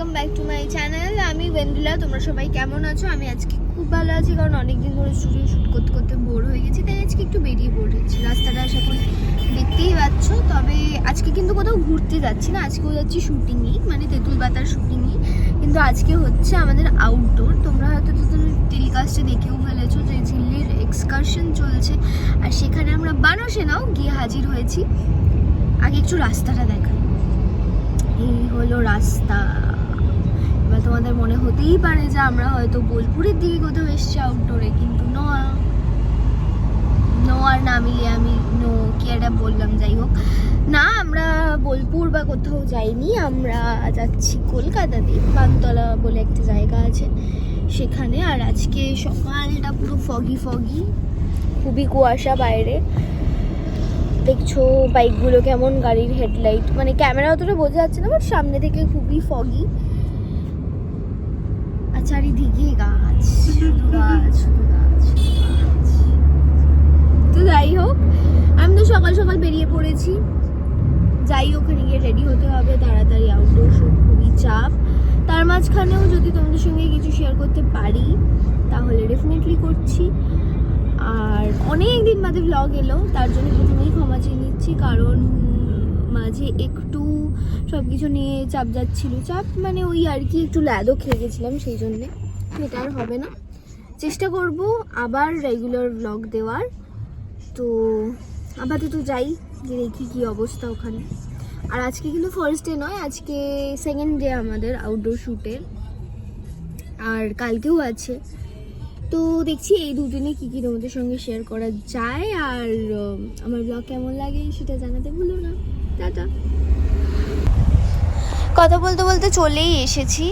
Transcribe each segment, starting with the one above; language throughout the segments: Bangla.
Welcome back to my channel আমি ওয়েন্দিলা তোমরা সবাই কেমন আছো? আমি আজকে খুব ভালো আছি, কারণ অনেকদিন ধরে স্টুডিও শ্যুট করতে করতে বোর হয়ে গেছি, তাই আজকে একটু বেরিয়ে পড়েছি রাস্তাটা এখন দেখতেই পাচ্ছ, তবে আজকে কিন্তু কোথাও ঘুরতে যাচ্ছি না। আজকেও যাচ্ছি শুটিংই মানে তেঁতুল পাতার শুটিংই কিন্তু আজকে হচ্ছে আমাদের আউটডোর তোমরা হয়তো টেলিকাস্টে দেখেও ফেলেছো যে ঝিল্লির এক্সকারশন চলছে, আর সেখানে আমরা বানসেনাও গিয়ে হাজির হয়েছি। আগে একটু রাস্তাটা দেখাই। এই হলো রাস্তা। তোমাদের মনে হতেই পারে যে আমরা হয়তো বোলপুরের দিকে কোথাও এসছি আউটডোরে কিন্তু ন। নো আর না মিলিয়ে আমি নো কি একটা বললাম, যাই হোক। না, আমরা বোলপুর বা কোথাও যাইনি, আমরা যাচ্ছি কলকাতাতে পানতলা বলে একটা জায়গা আছে সেখানে। আর আজকে সকালটা পুরো ফগি ফগি খুবই কুয়াশা বাইরে। দেখছ বাইকগুলো কেমন গাড়ির হেডলাইট মানে ক্যামেরা অতটা বোঝা যাচ্ছে না বাট সামনে থেকে খুবই ফগি চারিদিকে গাছ গাছ তো যাই হোক, আমি তো সকাল সকাল বেরিয়ে পড়েছি। যাই ওখানে গিয়ে রেডি হতে হবে, তাড়াতাড়ি আউটডোর শুট খুবই চাপ। তার মাঝখানেও যদি তোমাদের সঙ্গে কিছু শেয়ার করতে পারি, তাহলে ডেফিনেটলি করছি। আর অনেক দিন বাদে ব্লগ এলো, তার জন্য প্রথমেই ক্ষমা চেয়ে নিচ্ছি, কারণ মাঝে একটু সব কিছু নিয়ে চাপ যাচ্ছিল, চাপ মানে ওই আর কি একটু ল্যাদও খেয়ে গেছিলাম সেই জন্যে। এটা আর হবে না। চেষ্টা করব আবার রেগুলার ব্লগ দেওয়ার। তো আপাতত যাই যে দেখি কী অবস্থা ওখানে। আর আজকে কিন্তু ফার্স্ট ডে নয়, আজকে সেকেন্ড ডে আমাদের আউটডোর শ্যুটের আর কালকেও আছে। তো দেখছি এই দুদিনে কী কী তোমাদের সঙ্গে শেয়ার করা যায়, আর আমার ব্লগ কেমন লাগে সেটা জানাতে ভুলো না। কথা বলতে বলতে চলেই এসেছি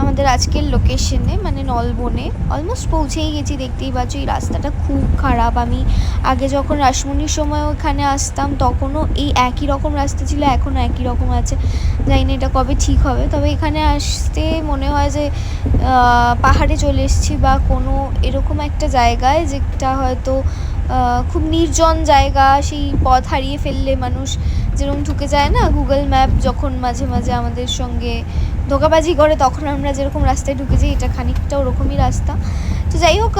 আমাদের আজকের লোকেশনে মানে নলবনে। অলমোস্ট পৌঁছেই গেছি, দেখতেই পাচ্ছ এই রাস্তাটা খুব খারাপ। আমি আগে যখন রাসমণির সময় ওখানে আসতাম, তখনও এই একই রকম রাস্তা ছিল, এখনও একই রকম আছে। জানি না এটা কবে ঠিক হবে, তবে এখানে আসতে মনে হয় যে পাহাড়ে চলে এসেছি বা কোনো এরকম একটা জায়গায় যেটা হয়তো খুব নির্জন জায়গা, সেই পথ হারিয়ে ফেললে মানুষ যেরকম ঢুকে যায় না গুগল ম্যাপ যখন মাঝে মাঝে আমাদের সঙ্গে ধোকাবাজি করে, তখন আমরা যেরকম রাস্তায় ঢুকে যাই, এটা খানিকটা ওরকমই রাস্তা। তো যাই হোক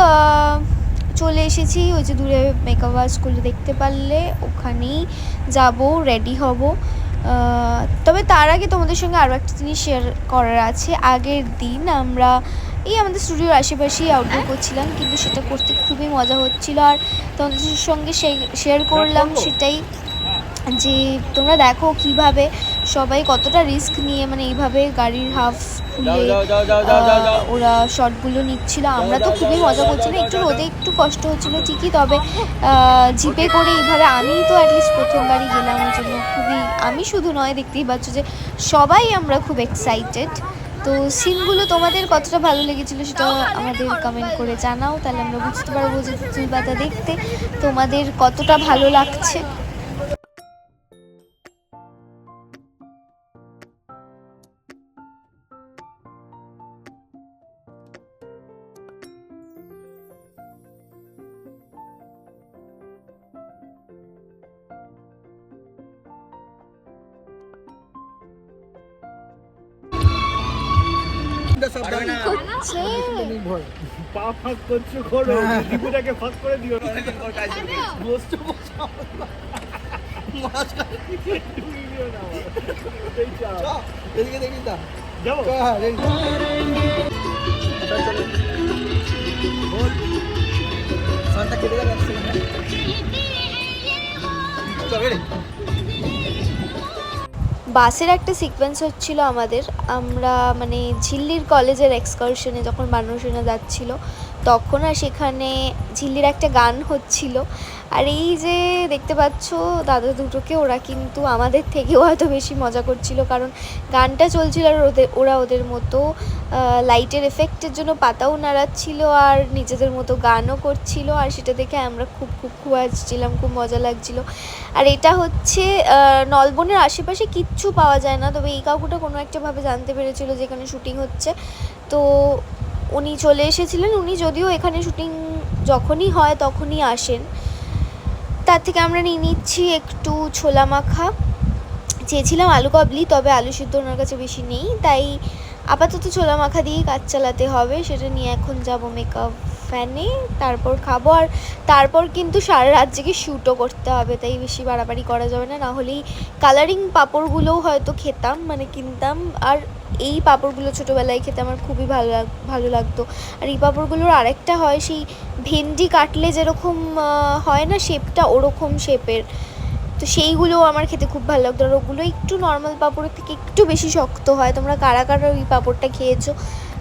চলে এসেছি ওই যে দূরে মেকআপ স্কুলে দেখতে পারলে, ওখানেই যাব রেডি হব। তবে তার আগে তোমাদের সঙ্গে আরও একটা জিনিস শেয়ার করার আছে। আগের দিন আমরা এই আমাদের স্টুডিওর আশেপাশেই আউটডোর করছিলাম, কিন্তু সেটা করতে খুবই মজা হচ্ছিল। আর তোমাদের সঙ্গে শেয়ার করলাম সেটাই। যে তোমরা দেখো কীভাবে সবাই কতটা রিস্ক নিয়ে মানে এইভাবে গাড়ির হাফ খুলে ওরা শটগুলো নিচ্ছিল। আমরা তো খুবই মজা করছিলাম। একটু রোদে একটু কষ্ট হচ্ছিল ঠিকই তবে জিপে করে এইভাবে আমি তো অ্যাটলিস্ট প্রথমবারই গেলাম। ওই জন্য খুবই আমি শুধু নয় দেখতেই পাচ্ছ যে সবাই আমরা খুব এক্সাইটেড তো সিনগুলো তোমাদের কতটা ভালো লেগেছিলো সেটা আমাদের কমেন্ট করে জানাও, তাহলে আমরা বুঝতে পারব যে চুল পাতা দেখতে তোমাদের কতটা ভালো লাগছে। পা ফাঁক করছ করো। ডিপুটাকে ফাঁক করে দিও না বসছো বসো মাঝখানে ঢুকিয়ে দিও না আবার। এই চাপ। এদিকে দেখি তা। যাব হ্যাঁ কেটে যাবে চল বাসের একটা সিকোয়েন্স হচ্ছিল আমাদের। আমরা মানে ঝিল্লির কলেজের এক্সকারশনে যখন বানরসেনা যাচ্ছিল তখন আর সেখানে ঝিল্লির একটা গান হচ্ছিল। আর এই যে দেখতে পাচ্ছ দাদা দুটোকে, ওরা কিন্তু আমাদের থেকেও হয়তো বেশি মজা করছিল। কারণ গানটা চলছিল আর ওদের, ওরা ওদের মতো লাইটের এফেক্টের জন্য পাতাও নাড়াচ্ছিল আর নিজেদের মতো গানও করছিল। আর সেটা দেখে আমরা খুব খুব আসছিলাম খুব মজা লাগছিল। আর এটা হচ্ছে নলবনের আশেপাশে কিচ্ছু পাওয়া যায় না। তবে এই কাকুটা কোনো একটাভাবে জানতে পেরেছিল যে এখানে শুটিং হচ্ছে। তো উনি চলে এসেছিলেন, উনি যদিও এখানে শুটিং যখনই হয় তখনই আসেন। তার থেকে আমরা নিয়ে নিচ্ছি একটু ছোলা মাখা। চেয়েছিলাম আলু কাবলি, তবে আলু সিদ্ধ ওনার কাছে বেশি নেই, তাই আপাতত ছোলা মাখা দিয়েই কাজ চালাতে হবে। সেটা নিয়ে এখন যাব মেকআপ ফ্যানে তারপর খাব। আর তারপর কিন্তু সারা রাত জেগে শ্যুটও করতে হবে, তাই বেশি বাড়াবাড়ি করা যাবে না। না হলেই কালারিং পাঁপড়গুলোও হয়তো খেতাম মানে কিনতাম। আর এই পাঁপড়গুলো ছোটোবেলায় খেতে আমার খুবই ভালো লাগ, ভালো লাগতো। আর এই পাঁপড়গুলোর আরেকটা হয় সেই ভেন্ডি কাটলে যেরকম হয় না শেপটা ওরকম শেপের। তো সেইগুলো আমার খেতে খুব ভালো লাগতো আর ওগুলো একটু নর্মাল পাঁপড়ের থেকে একটু বেশি শক্ত হয়। তোমরা কারা কারা ওই পাঁপড়টা খেয়েছো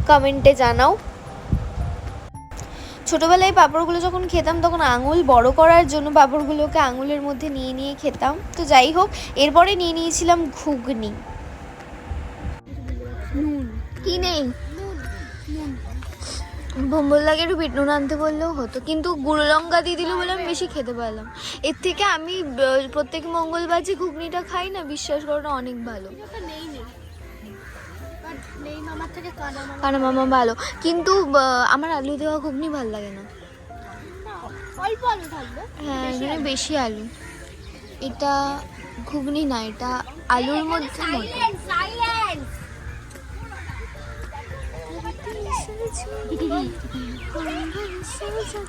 কমেন্টে জানাও। ছোটোবেলায় পাঁপড়গুলো যখন খেতাম তখন আঙুল বড় করার জন্য পাঁপড়গুলোকে আঙুলের মধ্যে নিয়ে নিয়ে খেতাম। তো যাই হোক, এরপরে নিয়ে নিয়েছিলাম ঘুগনি। কি নেই? ভম্বল একটু বিট নুন আনতে বললেও হতো কিন্তু গুঁড়ো লঙ্কা দিয়ে দিল বলে আমি বেশি খেতে পারলাম। এর থেকে আমি প্রত্যেক মঙ্গলবার যে ঘুগনিটা খাই না বিশ্বাস করাটা অনেক ভালো। কানা মামা। ভালো। কিন্তু আমার আলু দেওয়া ঘুগনি ভালো লাগে না। অল্প আলু থাকবে। হ্যাঁ এখানে বেশি আলু। এটা ঘুগনি না এটা আলুর মধ্যে মটর। সাইলেন্স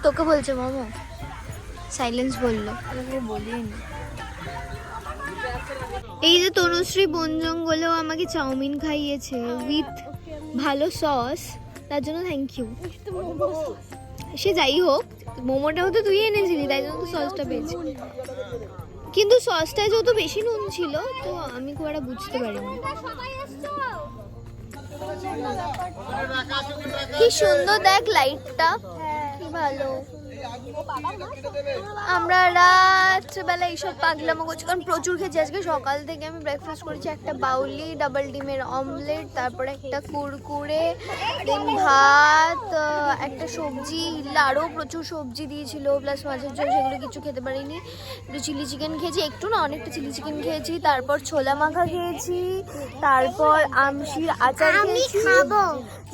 তোকে বলছে, মামা। সাইলেন্স বলল। বলিনি এই যে তনুশ্রী বন জঙ্গলেও আমাকে চাউমিন খাইয়েছে উইথ ভালো সস তার জন্য থ্যাংক ইউ সে যাই হোক, মোমোটাও তো তুই এনেছিলি, তাই জন্য তো সসটা পেয়েছি। কিন্তু সসটা যেহেতু বেশি নুন ছিল, তো আমি খুব একটা বুঝতে পারিনি। কি সুন্দর দেখ লাইটটা কি ভালো। আমরা রাত্রেবেলা এইসব পাগলামো করছি কারণ প্রচুর খেয়েছি আজকে সকাল থেকে আমি ব্রেকফাস্ট করেছি একটা বাউলি ডাবল ডিমের অমলেট তারপরে একটা কুরকুরে দেন ভাত একটা সবজি আরও প্রচুর সবজি দিয়েছিল প্লাস মাছের ঝোল সেগুলো কিছু খেতে পারিনি একটু চিলি চিকেন খেয়েছি একটু না অনেকটা চিলি চিকেন খেয়েছি তারপর ছোলা মাখা খেয়েছি তারপর আমশির আচার খেয়েছি খাব।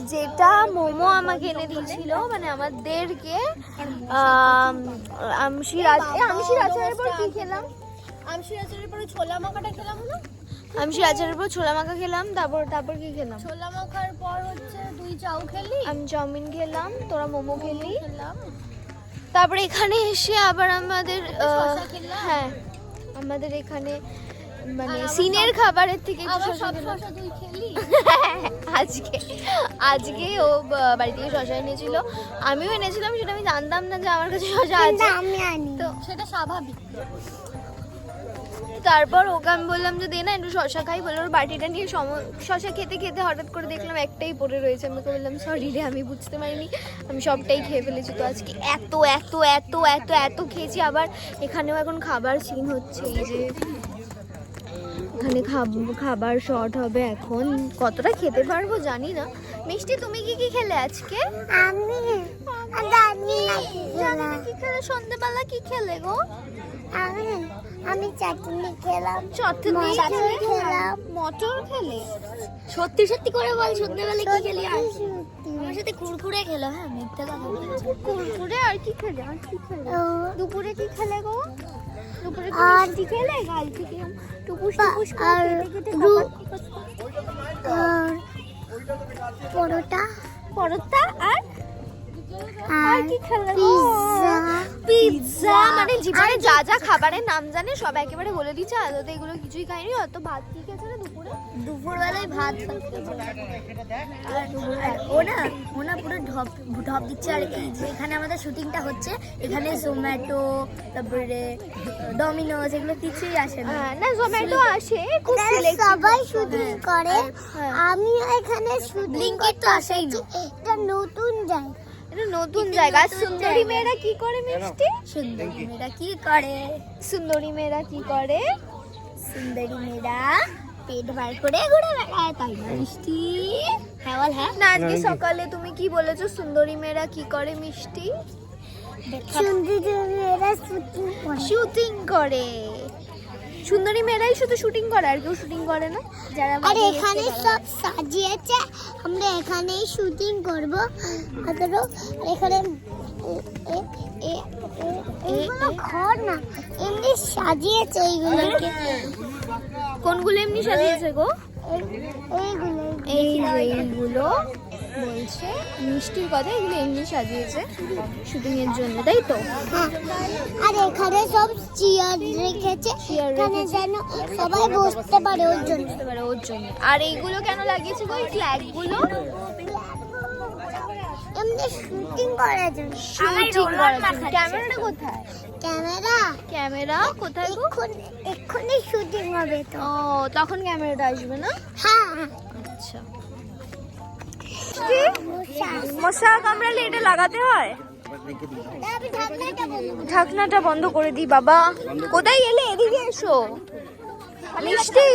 যেটা মোমো আমাকে এনে দিয়েছিল মানে আমাদেরকে আম, আমশির আমশির আচারের পর কি খেলাম? আমশি আচারের পরে ছোলা মাখাটা খেলাম না আমশির আচারের পর ছোলা মাখা খেলাম তারপর তারপর কি খেলাম? ছোলা মাখার পর হচ্ছে দুই চাউ খেলি। আমি চাউমিন খেলাম তোরা মোমো খেলি। খেলাম। তারপরে এখানে এসে আবার আমাদের হ্যাঁ আমাদের এখানে মানে সিনের খাবারের থেকে আজকে আজকে ও বাড়ি থেকে শশা এনেছিল। আমিও এনেছিলাম সেটা আমি জানতাম না যে আমার কাছে শশা আছে। আমি আনি। তো সেটা স্বাভাবিক। তারপর ওকে আমি বললাম যে দে না একটু শশা খাই। বলে ওর বাটিটা নিয়ে সম শশা খেতে খেতে হঠাৎ করে দেখলাম একটাই পড়ে রয়েছে। আমি ওকে বললাম সরি রে আমি বুঝতে পারিনি। আমি সবটাই খেয়ে ফেলেছি তো আজকে। এত এত এত এত এত খেয়েছি। আবার এখানেও এখন খাবার সিন হচ্ছে। এই যে এখানে খাব- খাবার শর্ট হবে এখন। কতটা খেতে পারব জানি না। মিষ্টি তুমি কি কি খেলে আজকে? আমি কি খেলে সন্ধ্যেবেলা কি খেলে গো? আমি আমি চাটনি খেলাম চটনি খেলাম। মটর খেলে? সত্যি সত্যি করে বল সন্ধ্যাবেলা কি খেলি আর আমার সাথে কুরকুরে খেলো হ্যাঁ মিথ্যা কথা বলেছি। কুরকুরে আর কি খেলে আর কি খেলে? দুপুরে কি খেলে গো? দুপুরে আর- মিষ্টি খেলে? গাল থেকে টুপুস বা- টুপুস করে খাবার আর পরোটা। পরোটা আর আর কি খেলে পিৎজা। পিৎজা। মানে জীবনে যা যা খাবারের নাম জানে সব একেবারে বলে দিচ্ছে। আদতে এগুলো কিছুই খাইনি অত ভাত কি খেয়েছে না দুপুরবেলায় ভাত আর ও না ও না পুরো ঢপ ঢপ দিচ্ছে। আর এই যে এখানে আমাদের শুটিংটা হচ্ছে এখানে জোম্যাটো তারপরে ডমিনোস এগুলো কিছুই আসে না। হ্যাঁ, না জোম্যাটো আসে খুব সবাই শুটিং করে। হ্যাঁ। আমি এখানে শুটিং করতে আসেই না। এটা নতুন জায়গা। এটা নতুন জায়গা। সুন্দরী মেয়েরা কি করে মিষ্টি? সুন্দরী মেয়েরা কি করে? সুন্দরী মেয়েরা কি করে? সুন্দরী মেয়েরা পেট বার করে ঘুরে বেড়ায় তাই না মিষ্টি? হ্যাঁ বল হ্যাঁ। না আজকে সকালে তুমি কি বলেছ? সুন্দরী মেয়েরা কি করে মিষ্টি? সুন্দরী মেয়েরা শুটিং করে। শুটিং করে। সুন্দরী মেয়েরাই শুধু শুটিং করে আর কেউ শুটিং করে না। যারা আর এখানে সব সাজিয়েছে আমরা এখানেই শুটিং করব। ধরো এখানে এ- এ- এ- এ- এইগুলো ঘর না এমনি সাজিয়েছে এইগুলোকে কোনগুলো এমনি সাজিয়েছে গো? এইগুলো। এই এইগুলো বলছে মিষ্টির কথা এগুলো এমনি সাজিয়েছে শুটিং এর জন্য তাই তো? হ্যাঁ। আর এখানে সব চেয়ার রেখেছে এখানে যেন সবাই বসতে পারে ওর জন্য। বুঝতে পারে ওর জন্য। আর এইগুলো কেন লাগিয়েছে গো? এই ফ্ল্যাগগুলো? এমনি শুটিং করার জন্য। শুটিং ক্যামেরাটা কোথায়? ক্যামেরা ক্যামেরা কোথায় গো? এক্ষুনি শুটিং হবে তো। ও তখন ক্যামেরাটা আসবে না? হ্যাঁ। আচ্ছা। মশা। কামড়ালে এটা লাগাতে হয়? ঢাকনাটা বন্ধ করছি। ঢাকনাটা বন্ধ করে দিই বাবা। কোথায় গেলে এদিকে এসো। মিষ্টি।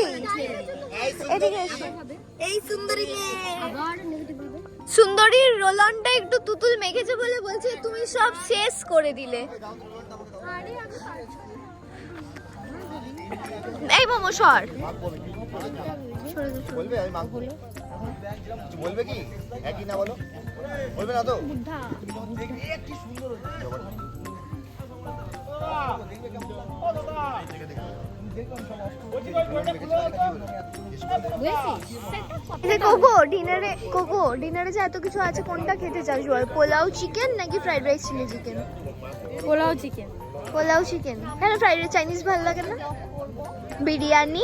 এদিকে এসো এই সুন্দরী মেয়ে। সুন্দরীর রোলনটা একটু তুতুল মেখেছে বলে বলছে তুমি সব শেষ করে দিলে। এই মোমো সর। বলবে? আমি বলবে কি? একই না বলো? বলবে না তো? এই কোকো ডিনারে কোকো ডিনারে যে এত কিছু আছে কোনটা খেতে চাস বল? পোলাও চিকেন নাকি fried rice chilli chicken pulao chicken pulao chicken কেন ফ্রাইড রাইস চাইনিজ ভালো লাগে না? বিরিয়ানি?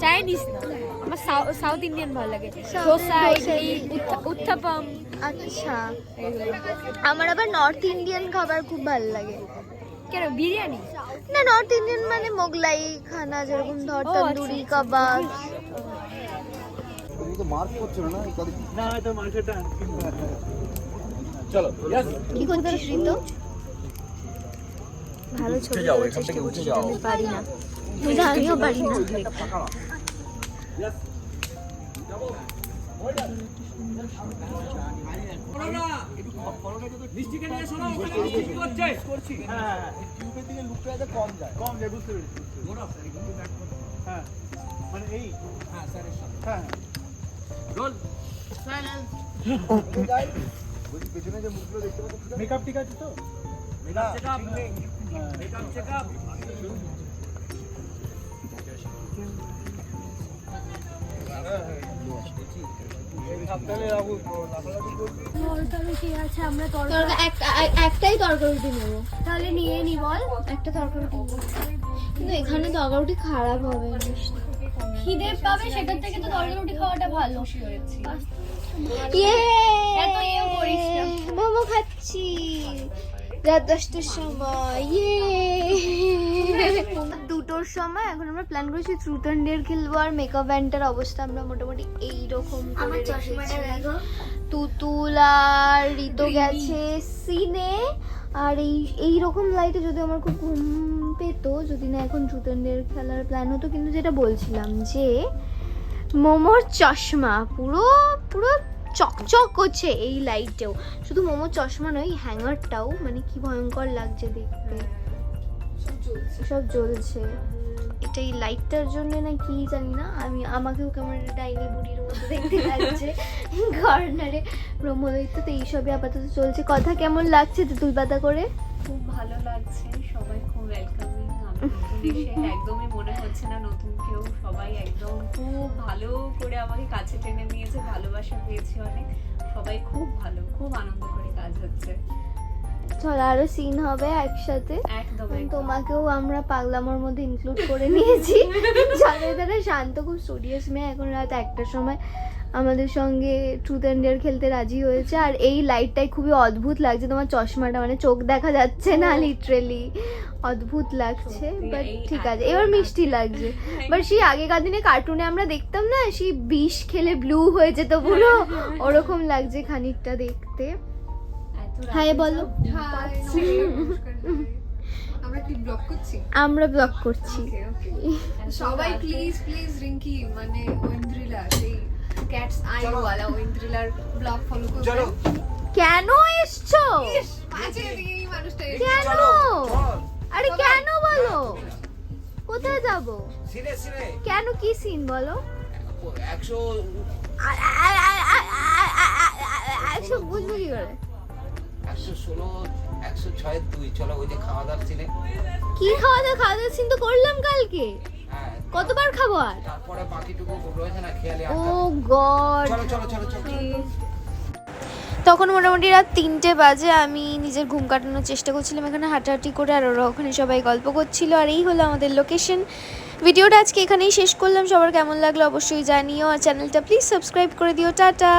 চাইনিজ না। আমার সাউথ ইন্ডিয়ান ভালো লাগে। ডোসা ইডলি উত্থা- উত্থাপম আচ্ছা। আমার আবার নর্থ ইন্ডিয়ান খাবার খুব ভালো লাগে। কেন? বিরিয়ানি? না নর্থ ইন্ডিয়ান মানে মোগলাই খানা যেরকম ধর তন্দুরি কাবাব। কি। করছিস ঋতু? ভালো ছবি পারি না। আমিও পারি না। মেকআপ ঠিক আছে তো? মেকআপ চেকআপ সাবধানে রাখব লাফালাফি করবি তরকা- একটা- এ- একটাই তরকারুটি নেব তাহলে নিয়ে নি বল একটা কিন্তু এখানে তরকারুটি খারাপ হবে। খিদে পাবে সেটার থেকে তো তরকারি রুটি খাওয়াটা ভালো ইয়ে এত ইয়েও করিস না। মোমো খাচ্ছি রাত দশটার সময় ইয়ে দুটোর সময় এখন আমরা প্ল্যান করেছি ট্রুথ অ্যান্ড ডেয়ার খেলব আর মেকআপ ব্যান্ডটার অবস্থা আমরা মোটামুটি এইরকম করে রেখেছি। তুতুল আর রিতো গেছে সিনে আর এই এই রকম লাইটে যদি আমার খুব ঘুম পেতো যদি না এখন ট্রুথ অ্যান্ড ডেয়ার খেলার প্ল্যান হতো। কিন্তু যেটা বলছিলাম যে মোমোর চশমা পুরো পুরো চকচক করছে এই লাইটেও শুধু মোমোর চশমা নয় হ্যাঙ্গারটাও মানে কি ভয়ঙ্কর লাগছে দেখতে। সব জ্বলছে। এটা এই লাইটটার জন্য না কি জানি না আমি আমাকেও কেমন ডাইনি বুড়ির মতো দেখতে লাগছে। কর্নারে ব্রহ্মদৈত্য তো এইসবই আপাতত চলছে। কথা কেমন লাগছে তুই পাতা করে? খুব ভালো লাগছে সবাই খুব ওয়েলকামিং একদমই মনে হচ্ছে না নতুন কেউ। সবাই একদম খুব ভালো করে আমাকে কাছে টেনে নিয়েছে ভালোবাসা পেয়েছি অনেক। সবাই খুব ভালো খুব আনন্দ করে কাজ হচ্ছে। চল আরও সিন হবে একসাথে। তোমাকেও আমরা পাগলামোর মধ্যে ইনক্লুড করে নিয়েছি। যাদের দ্বারা শান্ত খুব স্টুডিয়াস মেয়ে এখন রাত একটার সময়। আমাদের সঙ্গে ট্রুথ অ্যান্ড ডেয়ার খেলতে রাজি হয়েছে। আর এই লাইটটাই খুবই অদ্ভুত লাগছে। তোমার চশমাটা মানে চোখ দেখা যাচ্ছে না লিটারেলি অদ্ভুত লাগছে বাট ঠিক আছে। এবার মিষ্টি লাগছে। বাট সেই আগেকার দিনে কার্টুনে আমরা দেখতাম না সেই বিষ খেলে ব্লু হয়ে যেত পুরো। ওরকম লাগছে খানিকটা দেখতে। হাই বলো আমরা কি করছি আমরা ব্লক করছি সবাই প্লিজ প্লিজ রিঙ্কি মানে ঐন্দ্রিলা সেই ক্যাটস আই ওয়ালা ঐন্দ্রিলার ব্লগ ফলো করবে কেন এসছো কেন আরে কেন বলো কোথায় যাব কেন কি সিন বলো 100 100 বুঝবে কি করে একশো ষোলো একশো ছয় দুই চলো ওই যে খাওয়া দাওয়ার সিনে কি খাওয়া দাওয়া খাওয়া দাওয়া সিন তো করলাম কালকে। হ্যাঁ কতবার খাব আর? তারপরে বাকিটুকু রয়েছে না খেয়ালে ও গড। চলো চলো চলো চলো তখন মোটামুটি রাত তিনটে বাজে আমি নিজের ঘুম কাটানোর চেষ্টা করছিলাম এখানে হাঁটাহাঁটি করে আর ওরা ওখানে সবাই গল্প করছিল আর এই হলো আমাদের লোকেশন ভিডিওটা আজকে এখানেই শেষ করলাম। সবার কেমন লাগল অবশ্যই জানিও আর চ্যানেলটা প্লিজ সাবস্ক্রাইব করে দিও। টাটা!